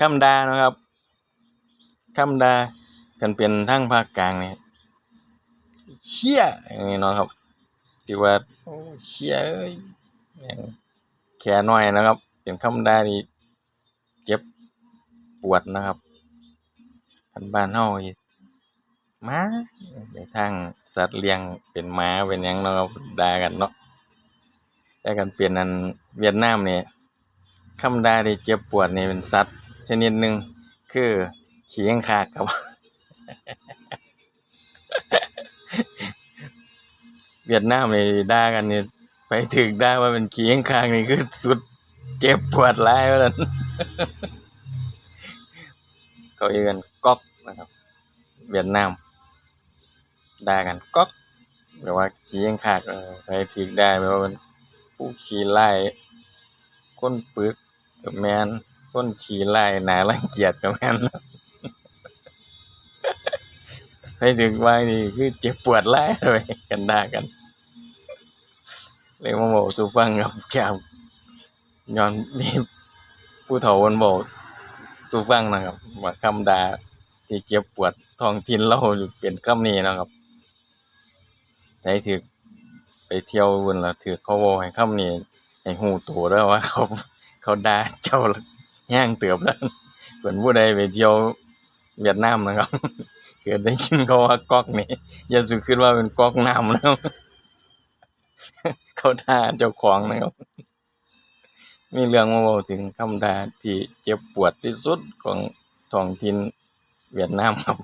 คำดานะครับคำดากันเป็นทั้งภาคกลางเนี่ยเชี่ยอย่างนี้นะครับที่ว่าโอ้เชี่ยเอ้ยแม่งแค่น้อยนะครับ เป็นคำดาที่เจ็บปวดนะครับคันบ้านเฮานี่หมาในทางสัตว์เลี้ยงเป็นหมาเป็นยังเนาะครับด่ากันเนาะแต่กันเปลี่ยนอันเวียดนามเนี่ยคำดาที่เจ็บปวดนี่เป็นสัตว์ ชนิดหนึ่งคือขี้ข้างคากครับเวียดนามนี่ด่ากันนี่ไปถึกด่าว่าเป็นขี้ข้างคากนี่คือสุดเจ็บปวดหลายว่าซั่นเขาเรียกกันก๊อกนะครับ เวียดนามด่ากันก๊อกแปลว่าขี้ข้างคากไปถึกได้แปลว่าเป็นผู้ขี้ไล่คนปึกก็แมน คนขีไล่น่ารังเกียจก็แม่นไปถึงว่านี่คือเจ็บปวดหลายเลยกันด่ากันเลยมาบอกสูฟังครับแก้วย้อนมีผู้เฒ่าคนบอกสูฟังนะครับว่าคำด่าที่เจ็บปวดท้องถิ่นเราเป็นคำนี้นะครับใจถึกไปเที่ยววนแล้วถือเขาบอกให้คำนี้ให้หูตัวแล้วว่าเขาเขาด่าเจ้า แห้งเตือบแล้วเหมือนผู้ใดไปเที่ยวเวียดนามนะครับ เกิดได้ยินเขาว่าก๊อกนี่อย่าสุคิดว่าเป็นก๊อกน้ำนะครับเขาท่าเจ้าของนะครับ มีเรื่องมาเว้าถึงคำด่าที่เจ็บปวดที่สุดของท้องถิ่นเวียดนามครับ